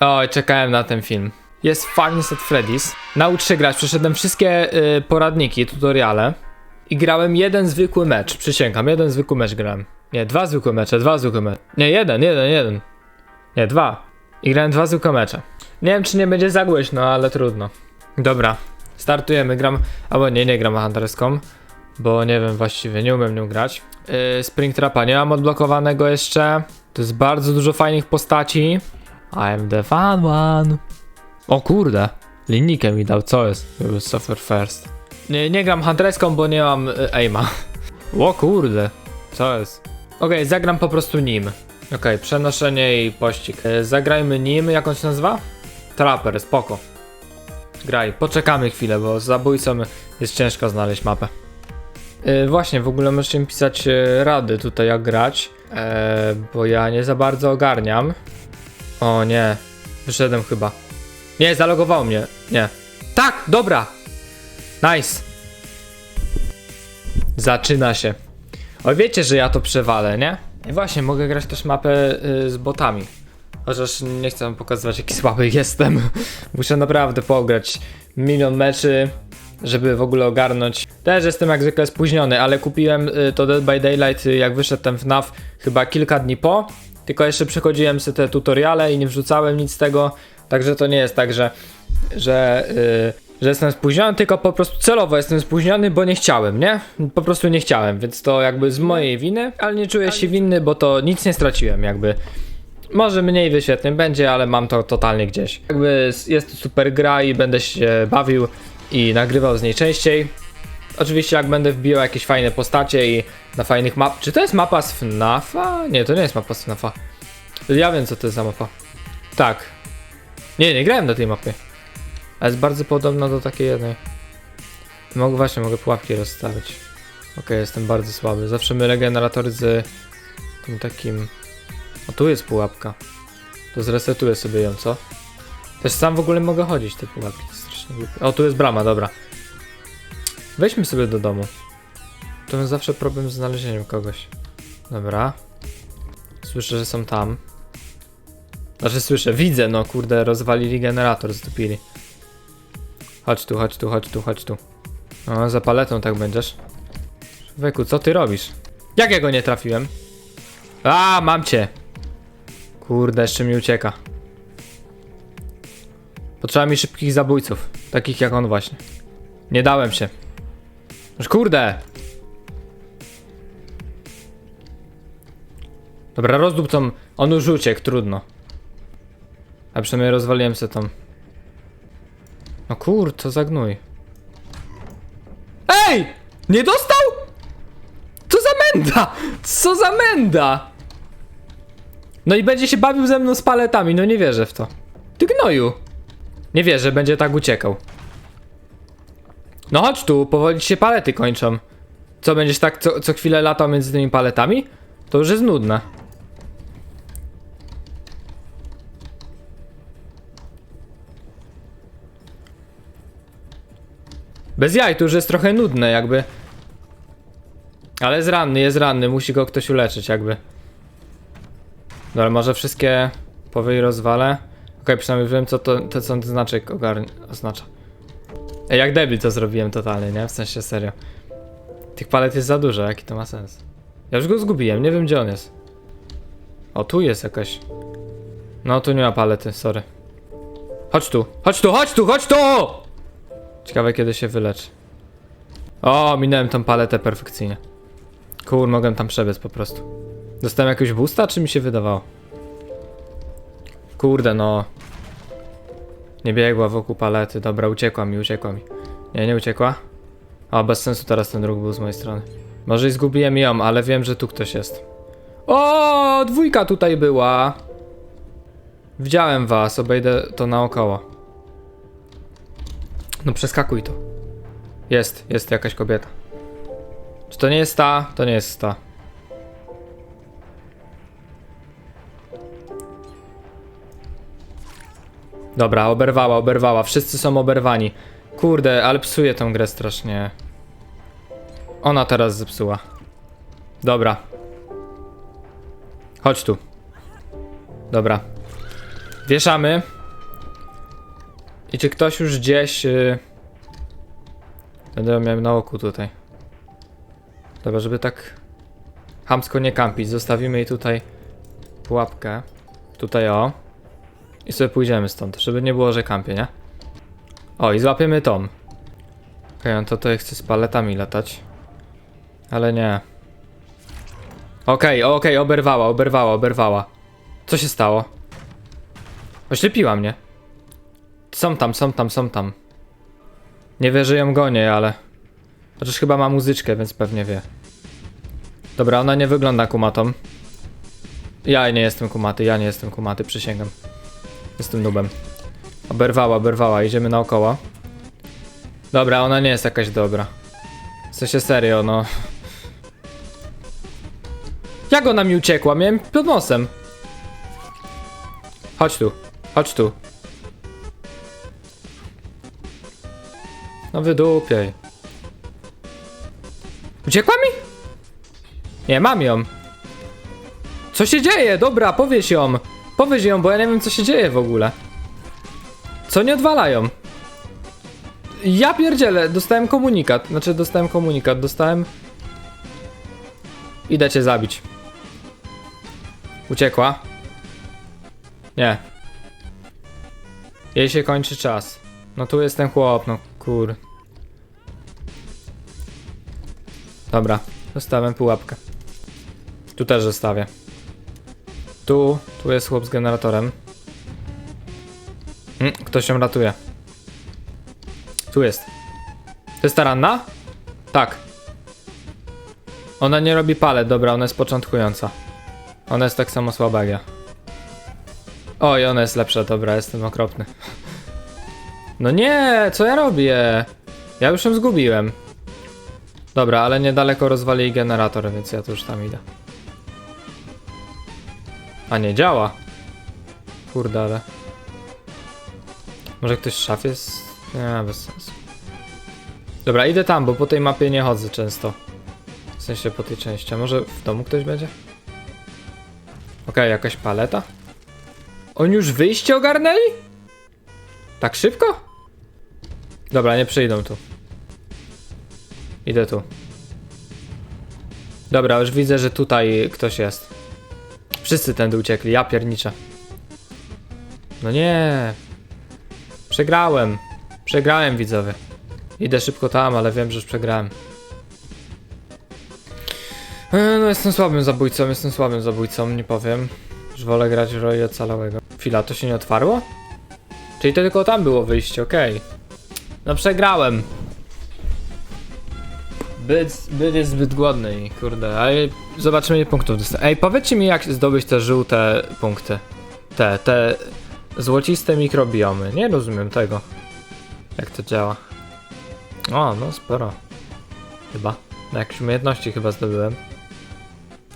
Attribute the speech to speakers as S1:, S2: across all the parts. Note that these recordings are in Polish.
S1: Oj, czekałem na ten film. Jest Nights at Freddy's. Naucz się grać. Przeszedłem wszystkie y, poradniki, tutoriale. I grałem jeden zwykły mecz. Przysięgam, jeden zwykły mecz grałem. Nie, dwa zwykłe mecze, dwa zwykłe mecze. Nie, jeden, jeden, jeden. Nie, dwa. I grałem dwa zwykłe mecze. Nie wiem, czy nie będzie za głośno, ale trudno. Dobra, startujemy. Gram. Albo nie, nie gram Hunterską. Bo nie wiem właściwie, nie umiem nią grać. Yy, Springtrapa nie mam odblokowanego jeszcze. To jest bardzo dużo fajnych postaci. I'm the fun one. O kurde, linijkę mi dał, co jest? Suffer first. Nie, nie gram Hunterską, bo nie mam y, aima. O kurde, co jest? Okej, zagram po prostu nim. Okej, przenoszenie i pościg. Y, zagrajmy nim, jak on się nazywa? Trapper, spoko. Graj, poczekamy chwilę, bo z zabójcą jest ciężko znaleźć mapę. Y, właśnie, w ogóle możecie mi pisać y, rady tutaj jak grać, e, bo ja nie za bardzo ogarniam. O nie, wyszedłem chyba. Nie, zalogował mnie. Nie. Tak, dobra. Nice. Zaczyna się. O, wiecie, że ja to przewalę, nie? I właśnie, mogę grać też mapę y, z botami. Chociaż nie chcę wam pokazywać, jaki słaby jestem. Muszę naprawdę pograć milion meczy, żeby w ogóle ogarnąć. Też jestem jak zwykle spóźniony, ale kupiłem y, to Dead by Daylight, y, jak wyszedł ten FNAF, chyba kilka dni po. Tylko jeszcze przechodziłem sobie te tutoriale i nie wrzucałem nic z tego. Także to nie jest tak, że, że, yy, że jestem spóźniony, tylko po prostu celowo jestem spóźniony, bo nie chciałem, nie? Po prostu nie chciałem, więc to jakby z mojej winy, ale nie czuję się winny, bo to nic nie straciłem, jakby. Może mniej wyświetleń będzie, ale mam to totalnie gdzieś. Jakby jest to super gra i będę się bawił i nagrywał z niej częściej. Oczywiście jak będę wbijał jakieś fajne postacie i na fajnych map... Czy to jest mapa z FNAFa? Nie, to nie jest mapa z FNAFa. Ja wiem co to jest za mapa. Tak. Nie, nie grałem na tej mapie. Ale jest bardzo podobna do takiej jednej. Mogę właśnie, mogę pułapki rozstawić. Okej, jestem bardzo słaby. Zawsze mylę generatory z tym takim... O, tu jest pułapka. To zresetuję sobie ją, co? Też sam w ogóle mogę chodzić te pułapki. To strasznie głupie. O, tu jest brama, dobra. Weźmy sobie do domu. To jest zawsze problem z znalezieniem kogoś. Dobra. Słyszę, że są tam. Znaczy słyszę, widzę, no kurde, rozwalili generator, zdupili. Chodź tu, chodź tu, chodź tu, chodź tu. O, za paletą tak będziesz. Weku, co ty robisz? Jak ja go nie trafiłem? A, mam cię! Kurde, jeszcze mi ucieka. Potrzeba mi szybkich zabójców. Takich jak on właśnie. Nie dałem się. Już kurde! Dobra, rozdób tą... On już uciekł, trudno. A przynajmniej rozwaliłem se tą. No kur, co za gnój. Ej! Nie dostał? Co za menda? Co za menda? No i będzie się bawił ze mną z paletami, no nie wierzę w to. Ty gnoju. Nie wierzę, będzie tak uciekał. No chodź tu, powoli ci się palety kończą. Co, będziesz tak co, co chwilę latał między tymi paletami? To już jest nudne. Bez jaj, to już jest trochę nudne jakby. Ale jest ranny, jest ranny, musi go ktoś uleczyć jakby. Dobra, może wszystkie powy i rozwalę. Okej, przynajmniej wiem co to, to co ten znaczek ogarnia, oznacza. Jak debil to zrobiłem totalnie, nie? W sensie serio. Tych palet jest za dużo, jaki to ma sens? Ja już go zgubiłem, nie wiem gdzie on jest. O, tu jest jakaś. No, tu nie ma palety, sorry. Chodź tu, chodź tu, chodź tu, chodź tu! Ciekawe kiedy się wyleczy. O, minąłem tą paletę perfekcyjnie. Kur, mogłem tam przebiec po prostu. Dostałem jakiegoś boosta, czy mi się wydawało? Kurde, no. Nie biegła wokół palety. Dobra, uciekła mi, uciekła mi. Nie, nie uciekła. O, bez sensu teraz ten ruch był z mojej strony. Może i zgubiłem ją, ale wiem, że tu ktoś jest. O, dwójka tutaj była. Widziałem was, obejdę to naokoło. No przeskakuj to. Jest, jest jakaś kobieta. Czy to nie jest ta? To nie jest ta. Dobra, oberwała, oberwała. Wszyscy są oberwani. Kurde, ale psuje tą grę strasznie. Ona teraz zepsuła. Dobra. Chodź tu. Dobra. Wieszamy. I czy ktoś już gdzieś... Yy... Będę miał na oku tutaj. Dobra, żeby tak hamsko nie kampić. Zostawimy jej tutaj pułapkę. Tutaj o. I sobie pójdziemy stąd, żeby nie było, że kampię, nie? O, i złapiemy Tom. Okej, on to tutaj chce z paletami latać. Ale nie. Okej, okej, oberwała, oberwała, oberwała. Co się stało? Oślepiła mnie. Są tam, są tam, są tam. Nie wie, że ją gonię, ale... Chociaż chyba ma muzyczkę, więc pewnie wie. Dobra, ona nie wygląda kumatą. Ja nie jestem kumaty, ja nie jestem kumaty, przysięgam. Jestem nubem. Oberwała, oberwała, idziemy naokoło. Dobra, ona nie jest jakaś dobra. W sensie serio, no. Jak ona mi uciekła? Miałem pod nosem. Chodź tu, chodź tu. No wydupiej. Uciekła mi? Nie, mam ją. Co się dzieje? Dobra, powiedz ją. Powiedz ją, bo ja nie wiem co się dzieje w ogóle. Co nie odwalają? Ja pierdzielę, dostałem komunikat. Znaczy dostałem komunikat, dostałem... Idę cię zabić. Uciekła. Nie. Jej się kończy czas. No tu jest ten chłop, no kur... Dobra, zostawiam pułapkę. Tu też zostawię. Tu, tu jest chłop z generatorem. Mm, ktoś ją ratuje. Tu jest. To jest ta ranna? Tak. Ona nie robi palet, dobra, ona jest początkująca. Ona jest tak samo słaba jak ja. Oj, ona jest lepsza, dobra, jestem okropny. No nie, co ja robię? Ja już ją zgubiłem. Dobra, ale niedaleko rozwali generator, więc ja tu już tam idę. A nie, działa. Kurde, ale... Może ktoś w szafie jest... Nie, bez sensu. Dobra, idę tam, bo po tej mapie nie chodzę często. W sensie po tej części. A może w domu ktoś będzie? Okej, jakaś paleta? Oni już wyjście ogarnęli? Tak szybko? Dobra, nie przyjdą tu. Idę tu. Dobra, już widzę, że tutaj ktoś jest. Wszyscy tędy uciekli, ja pierniczę. No nie. Przegrałem. Przegrałem, widzowie. Idę szybko tam, ale wiem, że już przegrałem. E, No jestem słabym zabójcą, jestem słabym zabójcą, nie powiem. Już wolę grać w roli ocalałego. Chwila, to się nie otwarło? Czyli to tylko tam było wyjście, okej. No przegrałem. Byt, byt jest zbyt głodny i kurde, ale zobaczymy ile punktów dostanę. Ej, powiedzcie mi jak zdobyć te żółte punkty. Te, te złociste mikrobiomy. Nie rozumiem tego. Jak to działa. O, no sporo. Chyba. Jakieś umiejętności chyba zdobyłem.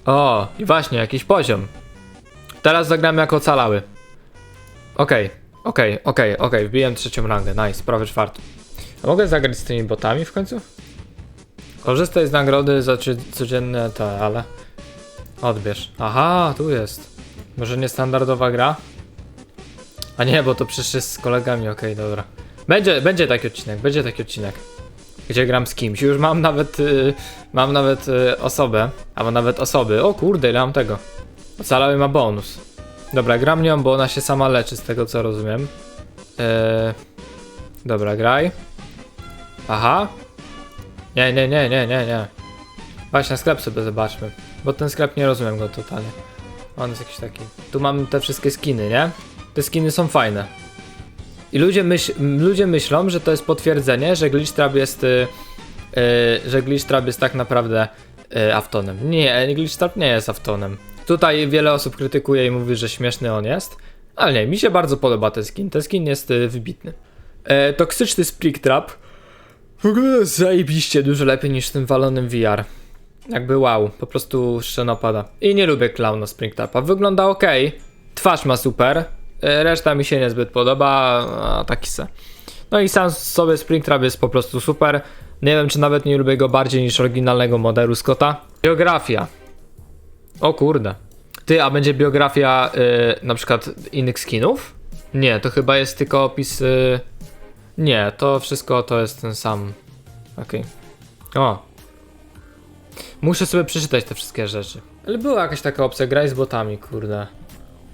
S1: O, i właśnie, jakiś poziom. Teraz zagramy jako ocalały. Okej, okej, okej, okej, wbiłem trzecią rangę, nice, prawie czwartą. A mogę zagrać z tymi botami w końcu? Korzystaj z nagrody za codzienne te, ale... Odbierz. Aha, tu jest. Może niestandardowa gra? A nie, bo to przecież jest z kolegami, okej, dobra. Będzie, będzie taki odcinek, będzie taki odcinek. Gdzie gram z kimś. Już mam nawet, y, mam nawet y, osobę, albo nawet osoby. O kurde, ile mam tego. Ocalały ma bonus. Dobra, gram nią, bo ona się sama leczy, z tego co rozumiem. Eee, dobra, graj. Aha. Nie, nie, nie, nie, nie, nie. Właśnie sklep sobie zobaczmy. Bo ten sklep nie rozumiem go totalnie. On jest jakiś taki. Tu mam te wszystkie skiny, nie? Te skiny są fajne. I ludzie, myśl, ludzie myślą, że to jest potwierdzenie, że Glitchtrap jest. Y, y, że Glitchtrap jest tak naprawdę y, Aftonem. Nie, Glitchtrap nie jest Aftonem. Tutaj wiele osób krytykuje i mówi, że śmieszny on jest. Ale nie, mi się bardzo podoba ten skin. Ten skin jest y, wybitny. E, toksyczny Springtrap. W ogóle zajebiście dużo lepiej niż tym walonym VR. Jakby wow, po prostu szczenopada. I nie lubię klauna Springtrapa. Wygląda ok, twarz ma super, e, reszta mi się niezbyt podoba, a taki se. No i sam sobie Springtrap jest po prostu super. Nie wiem, czy nawet nie lubię go bardziej niż oryginalnego modelu Scotta. Biografia. O kurde. Ty, a będzie biografia y, na przykład innych skinów? Nie, to chyba jest tylko opis. y, Nie, to wszystko to jest ten sam. Okej. O. Muszę sobie przeczytać te wszystkie rzeczy. Ale była jakaś taka opcja, graj z botami, kurde.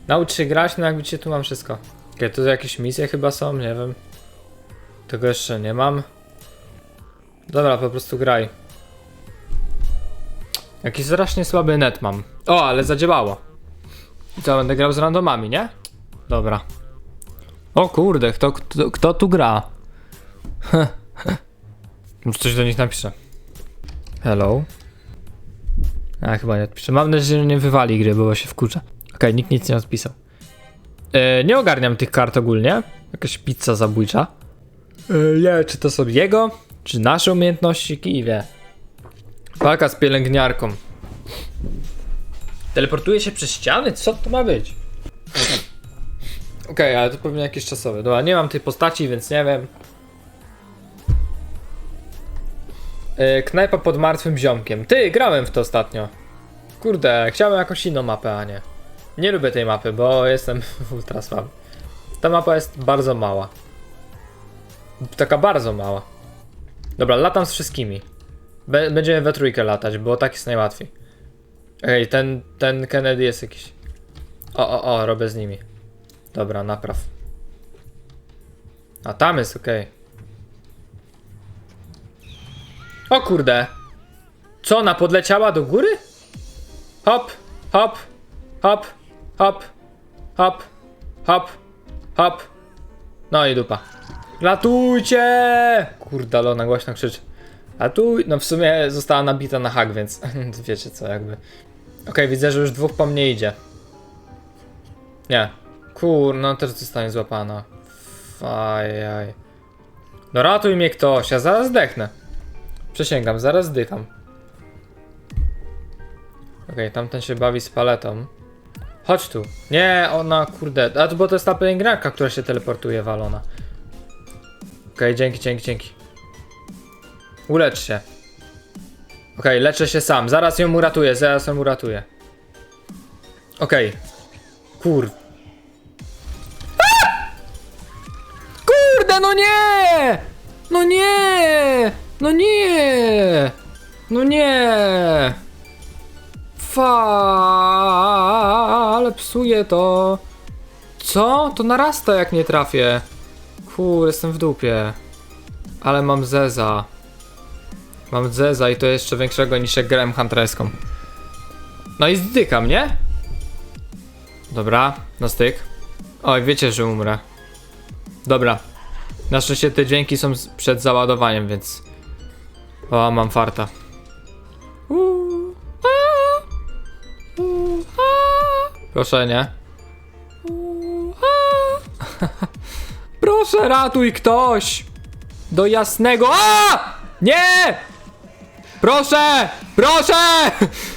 S1: Naucz się grać, no jakby cię tu mam wszystko. Okej, to jakieś misje chyba są, nie wiem. Tego jeszcze nie mam. Dobra, po prostu graj. Jakiś strasznie słaby net mam. O, ale zadziałało. I co, będę grał z randomami, nie? Dobra. O kurde, kto, kto, kto tu gra? Może coś do nich napiszę. Hello? A, chyba nie odpiszę. Mam nadzieję, że nie wywali gry, bo się wkurza. Okej, nikt nic nie odpisał. E, nie ogarniam tych kart ogólnie. Jakaś pizza zabójcza. E, nie, czy to są jego, czy nasze umiejętności, kij wie. Walka z pielęgniarką. Teleportuje się przez ściany? Co to ma być? Okej, ale to pewnie jakieś czasowe. Dobra, nie mam tej postaci, więc nie wiem. Yy, knajpa pod martwym ziomkiem. Ty, grałem w to ostatnio. Kurde, chciałem jakąś inną mapę, a nie. Nie lubię tej mapy, bo jestem ultra słaby. Ta mapa jest bardzo mała. Taka bardzo mała. Dobra, latam z wszystkimi. Będziemy we trójkę latać, bo tak jest najłatwiej. Ej, ten, ten Kennedy jest jakiś... O, o, o, robię z nimi. Dobra, napraw. A tam jest okej. O kurde. Co, ona podleciała do góry? Hop, hop, hop, hop, hop, hop, hop. No i dupa. Latujcie! Kurde, Lona głośno krzyczy. Latuj! No w sumie została nabita na hak, więc wiecie co, jakby. Okej, widzę, że już dwóch po mnie idzie. Nie. Kur, no też zostanie złapana. Fajaj. No ratuj mnie ktoś, ja zaraz zdechnę. Przysięgam, zaraz zdycham. Okej, tamten się bawi z paletą. Chodź tu. Nie, ona, kurde. A to bo to jest ta pielęgniarka, która się teleportuje, walona. Okej, dzięki, dzięki, dzięki. Ulecz się. Okej, leczę się sam. Zaraz ją uratuję, zaraz ją uratuję. Okej. Kur... Kurde, no nie! No nie! No nie! No nie! Ale psuje to. Co? To narasta jak nie trafię. Kur, jestem w dupie. Ale mam zeza. Mam zeza i to jeszcze większego niż jak grałem hunterską. No i zdykam, nie? Dobra, na styk. Oj, wiecie, że umrę. Dobra. Na szczęście te dźwięki są przed załadowaniem, więc... O, mam farta. Proszę, nie. Proszę, ratuj ktoś! Do jasnego... A! Nie! Proszę! Proszę!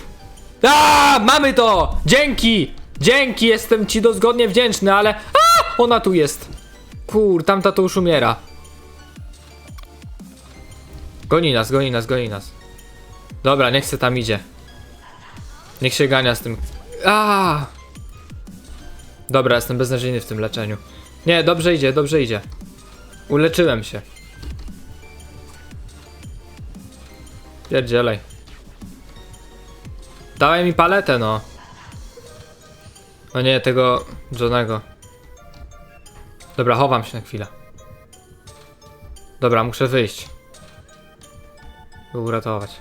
S1: A! Mamy to! Dzięki! Dzięki! Jestem ci dozgodnie wdzięczny, ale... A! Ona tu jest! Kur, tamta to już umiera. Goni nas, goni nas, goni nas. Dobra, niech se tam idzie. Niech się gania z tym. A! Dobra, jestem beznadziejny w tym leczeniu. Nie, dobrze idzie, dobrze idzie. Uleczyłem się. Pierdzielej. Dawaj mi paletę, no. O nie, tego Johnego. Dobra, chowam się na chwilę. Dobra, muszę wyjść. By uratować.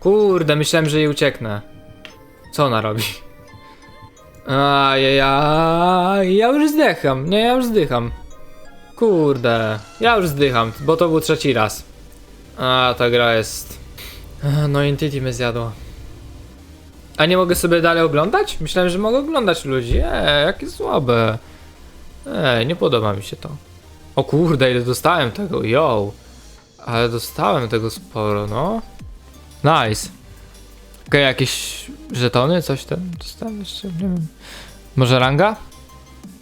S1: Kurde, myślałem, że jej ucieknę. Co ona robi? Ajajaj, ja już zdycham. Nie, ja już zdycham. Kurde, ja już zdycham, bo to był trzeci raz. A, ta gra jest... No, Entity mnie zjadło. A nie mogę sobie dalej oglądać? Myślałem, że mogę oglądać ludzi. Eee, jakie słabe. Ej, nie podoba mi się to. O kurde, ile dostałem tego, yo. Ale dostałem tego sporo, no. Nice. Okej, jakieś żetony, coś tam dostałem jeszcze, nie wiem. Może ranga?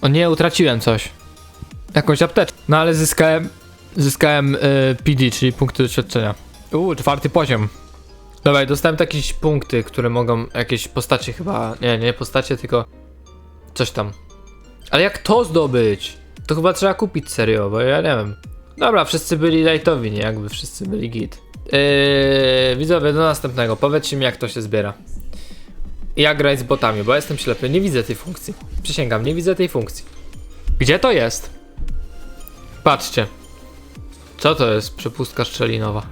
S1: O nie, utraciłem coś. Jakąś apteczkę. No ale zyskałem Zyskałem y, PD, czyli punkty doświadczenia. Uuu, czwarty poziom. Dobra, dostałem jakieś punkty, które mogą, jakieś postacie chyba, nie, nie postacie, tylko coś tam. Ale jak to zdobyć? To chyba trzeba kupić serio, bo ja nie wiem. Dobra, wszyscy byli lightowi, nie? Jakby wszyscy byli git. Yy, widzowie, do następnego. Powiedzcie mi, jak to się zbiera. Jak grać z botami, bo jestem ślepy, nie widzę tej funkcji. Przysięgam, nie widzę tej funkcji. Gdzie to jest? Patrzcie. Co to jest? Przepustka szczelinowa.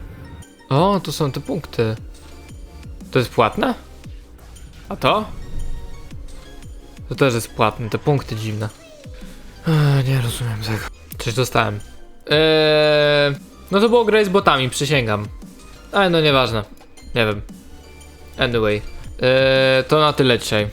S1: O, to są te punkty. To jest płatne? A to? To też jest płatne, te punkty dziwne. Nie rozumiem tego. Coś dostałem. Eee, no to było grać z botami, przysięgam. Ale no nieważne. Nie wiem. Anyway. Eee, to na tyle dzisiaj.